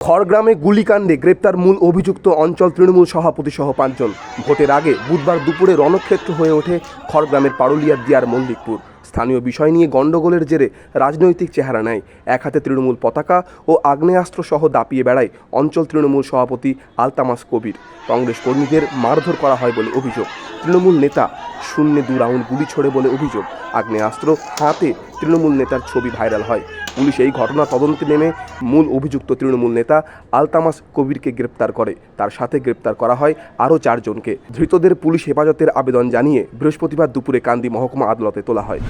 খড়গ্রামে গুলিকাণ্ডে গ্রেপ্তার মূল অভিযুক্ত অঞ্চল তৃণমূল সভাপতি সহ পাঁচজন। ভোটের আগে বুধবার দুপুরে রণক্ষেত্র হয়ে ওঠে খড়গ্রামের পারুলিয়ার দিয়ার মল্লিকপুর। স্থানীয় বিষয় নিয়ে গণ্ডগোলের জেরে রাজনৈতিক চেহারা নেয় এক হাতে তৃণমূল পতাকা ও আগ্নেয়াস্ত্র সহ দাপিয়ে বেড়ায় অঞ্চল তৃণমূল সভাপতি আলতামাস কবির। কংগ্রেস কর্মীদের মারধর করা হয় বলে অভিযোগ। তৃণমূল নেতা শূন্যে দু রাউন্ড গুলি ছড়ে বলে অভিযোগ। আগ্নেয়াস্ত্র হাতে তৃণমূল নেতার ছবি ভাইরাল হয়। পুলিশ এই ঘটনা তদন্তে নেমে মূল অভিযুক্ত তৃণমূল নেতা আলতামাস কবিরকে গ্রেপ্তার করে। তার সাথে গ্রেপ্তার করা হয় আরও চারজনকে। ধৃতদের পুলিশ হেফাজতের আবেদন জানিয়ে বৃহস্পতিবার দুপুরে কান্দি মহকুমা আদালতে তোলা হয়।